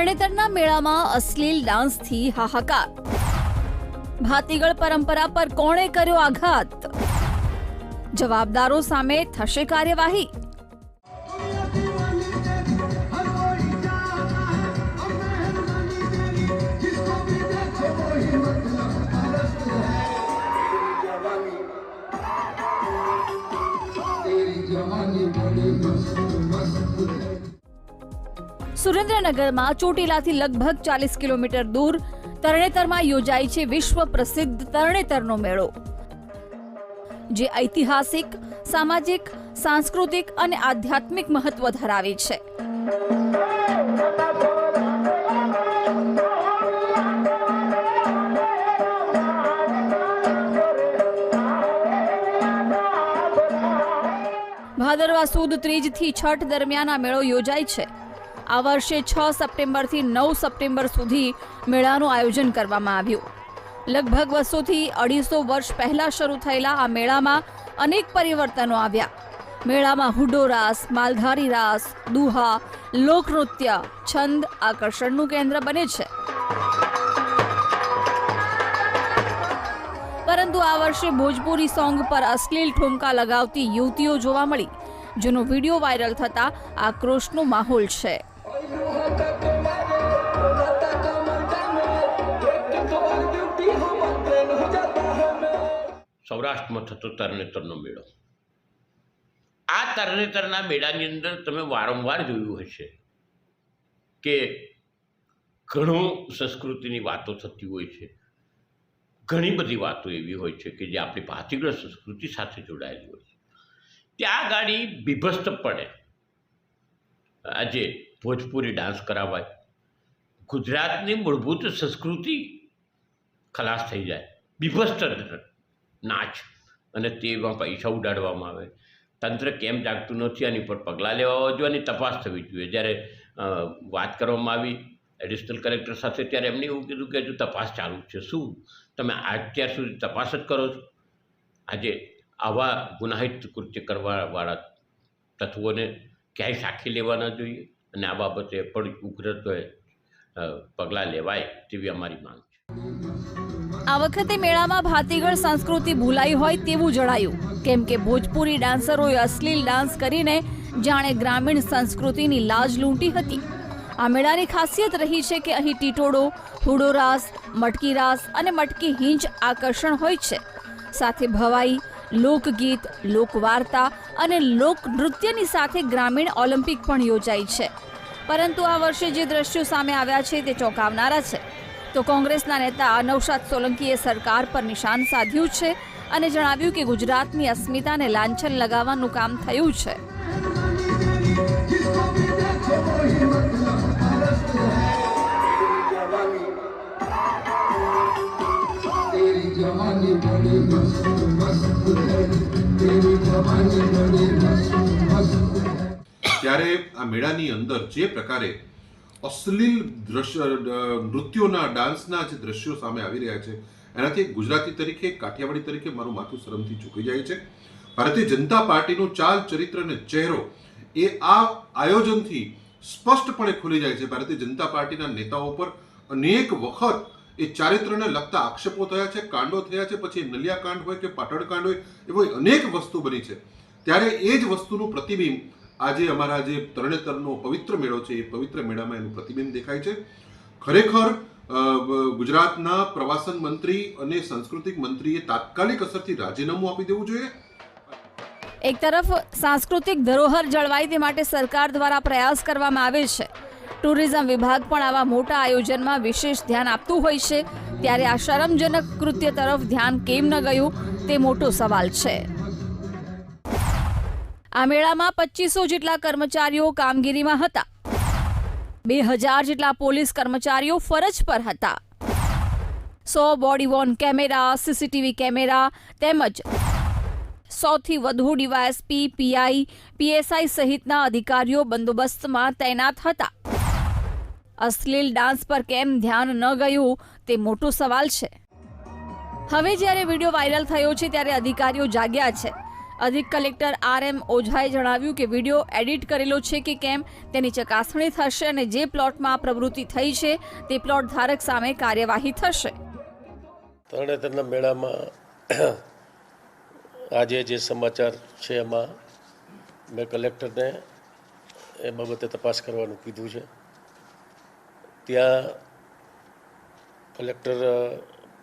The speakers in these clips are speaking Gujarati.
તરણેતરના મેળામાં અશ્લીલ ડાન્સથી હાહાકાર ભાતીગળ પરંપરા પર કોણે કર્યો આઘાત જવાબદારો સામે થશે કાર્યવાહી સુરેન્દ્રનગરમાં ચોટીલાથી લગભગ ચાલીસ કિલોમીટર દૂર તરણેતરમાં યોજાય છે વિશ્વ પ્રસિદ્ધ તરણેતરનો મેળો, જે ઐતિહાસિક, સામાજિક, સાંસ્કૃતિક અને આધ્યાત્મિક મહત્વ ધરાવે છે. ભાદરવા સુદ ત્રીજથી છઠ દરમિયાન આ મેળો યોજાય છે. આ વર્ષે છ સપ્ટેમ્બરથી નવ સપ્ટેમ્બર સુધી મેળાનું આયોજન કરવામાં આવ્યું. લગભગ બસોથી અઢીસો વર્ષ પહેલાં શરૂ થયેલા આ મેળામાં અનેક પરિવર્તનો આવ્યા. મેળામાં હુડો રાસ, માલધારી રાસ, દુહા લોકનૃત્ય છંદ આકર્ષણનું કેન્દ્ર બને છે. પરંતુ આ વર્ષે ભોજપુરી સોંગ પર અશ્લીલ ઠુમકા લગાવતી યુવતીઓ જોવા મળી, જેનો વીડિયો વાયરલ થતા આક્રોશનો માહોલ છે. સૌરાષ્ટ્રમાં થતો તરણેતરનો મેળો. આ તરણેતરના મેળાની અંદર તમે વારંવાર જોયું હશે કે ઘણું સંસ્કૃતિની વાતો થતી હોય છે. ઘણી બધી વાતો એવી હોય છે કે જે આપણી ભાતીગળ સંસ્કૃતિ સાથે જોડાયેલી હોય છે. ત્યાં ગાડી બીભસ્તપણે આજે ભોજપુરી ડાન્સ કરાવાય. ગુજરાતની મૂળભૂત સંસ્કૃતિ ખલાસ થઈ જાય. બીભસ્ત નાચ અને તેમાં પૈસા ઉડાડવામાં આવે. તંત્ર કેમ જાગતું નથી આની પર પગલાં લેવા જોઈએ અને તપાસ થવી જોઈએ. જ્યારે વાત કરવામાં આવી એડિશનલ કલેક્ટર સાથે ત્યારે એમને એવું કીધું કે હજુ તપાસ ચાલુ છે. શું? તમે અત્યાર સુધી તપાસ જ કરો છો? આજે આવા ગુનાહિત કૃત્ય કરવાવાળા તત્વોને ક્યાંય સાખી લેવાના જોઈએ અને આ બાબતે પણ ઉગ્રત્વે પગલાં લેવાય તેવી અમારી માંગ છે. આ વખતે મેળામાં ભાતીગળ સંસ્કૃતિ ભૂલાઈ હોય તેવું જણાયું. કેમ કે ભોજપુરી ડાન્સરોએ અશ્લીલ ડાન્સ કરીને જાણે ગ્રામીણ સંસ્કૃતિની લાજ લૂંટી હતી. આ મેળાની ખાસિયત રહી છે કે અહીં ટીટોડો હુડો રાસ મટકી રાસ અને મટકી હિંજ આકર્ષણ હોય છે. સાથે ભવાઈ, લોકગીત, લોકવાર્તા અને લોકનૃત્યની સાથે ગ્રામીણ ઓલિમ્પિક પણ યોજાઈ છે. પરંતુ આ વર્ષે જે દ્રશ્યો સામે આવ્યા છે તે ચોંકાવનારા છે. તો કોંગ્રેસના નેતા નૌશાદ સોલંકીએ સરકાર પર નિશાન સાધ્યું છે અને જણાવ્યું કે ગુજરાતની અસ્મિતાને લાંછન લગાવવાનું કામ થયું છે तेरी जवानी बड़ी मस्त मस्त है तेरी जवानी बड़ी मस्त मस्त है ત્યારે આ મેળાની અંદર જે પ્રકારે અશ્લીલ દ્રશ્ય નૃત્યોના, ડાન્સના જે દ્રશ્યો સામે આવી રહ્યા છે, એનાથી ગુજરાતી તરીકે કાઠિયાવાડી તરીકે મારું માથું શરમથી ચૂકી જાય છે. ભારતીય જનતા પાર્ટીનું ચાલ ચરિત્ર અને ચહેરો એ આ આયોજનથી સ્પષ્ટપણે ખુલી જાય છે. ભારતીય જનતા પાર્ટીના નેતાઓ પર અનેક વખત એ ચારિત્રને લગતા આક્ષેપો થયા છે, કાંડો થયા છે, પછી નલિયા કાંડ હોય કે પાટણ કાંડ હોય, એવો અનેક વસ્તુ બની છે. ત્યારે એ જ વસ્તુનું પ્રતિબિંબ આજે અમારા જે તરણેતરનો પવિત્ર મેળો છે, એ પવિત્ર મેળામાં એનું પ્રતિબિંબ દેખાય છે. ખરેખર ગુજરાતના પ્રવાસન મંત્રી અને સાંસ્કૃતિક મંત્રીએ તાત્કાલિક અસરથી રાજીનામું આપી દેવું જોઈએ. એક તરફ, સાંસ્કૃતિક ધરોહર જળવાય તે માટે સરકાર દ્વારા પ્રયાસ કરવામાં આવે છે. ટુરિઝમ વિભાગ પણ આવા મોટા આયોજનમાં વિશેષ ધ્યાન આપતું હોય છે. ત્યારે આ શરમજનક કૃત્ય તરફ ધ્યાન કેમ ન ગયું, તે મોટો સવાલ છે. આ મેળામાં પચીસો જેટલા કર્મચારીઓ કામગીરીમાં હતા. બે હજાર જેટલા પોલીસ કર્મચારીઓ ફરજ પર હતા. સો body worn camera, CCTV camera તેમજ સૌથી વધુ ડીવાયએસપી, પીઆઈ, પીએસઆઈ સહિતના અધિકારીઓ બંદોબસ્તમાં તૈનાત હતા. અશ્લીલ ડાન્સ પર કેમ ધ્યાન ન ગયું તે મોટો સવાલ છે. હવે જ્યારે વીડિયો વાયરલ થયો છે ત્યારે અધિકારીઓ જાગ્યા છે. અધિક કલેક્ટર આર એમ ઓઝાએ જણાવ્યું કે વીડિયો એડિટ કરેલો છે કે કેમ, તેની ચકાસણી થશે અને જે પ્લોટમાં પ્રવૃત્તિ થઈ છે, તે પ્લોટ ધારક સામે કાર્યવાહી થશે. તરણેતરના મેળામાં આજે જે સમાચાર છે એમાં મેં કલેક્ટરને એ બાબતે તપાસ કરવાનું કીધું છે. ત્યાં કલેક્ટર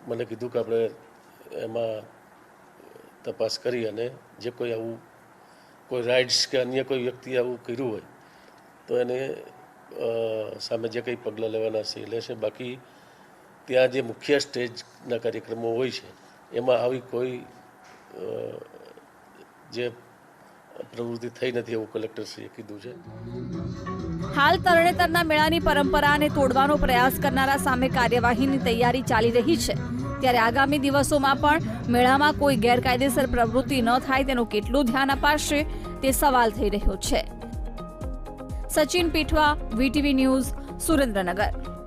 મને કીધું કે આપણે એમાં તપાસ કરી અને જે કોઈ આવું કોઈ રાઇડ્સ કે અન્ય કોઈ વ્યક્તિ આવું કર્યું હોય, તો એને સામે જે કંઈ પગલાં લેવાના છે એ લેશે. બાકી ત્યાં જે મુખ્ય સ્ટેજના કાર્યક્રમો હોય છે, એમાં આવી કોઈ જે પ્રવૃત્તિ થઈ નથી એવું કલેક્ટરશ્રીએ કીધું છે. હાલ તરણેતરના મેળાની પરંપરાને તોડવાનો પ્રયાસ કરનારા સામે કાર્યવાહીની તૈયારી ચાલી રહી છે. ત્યારે આગામી દિવસોમાં પણ મેળામાં કોઈ ગેરકાયદેસર પ્રવૃત્તિ ન થાય તેનું કેટલું ધ્યાન અપાશે તે સવાલ થઈ રહ્યો છે. Sachin Pithwa, VTV news, Surendranagar.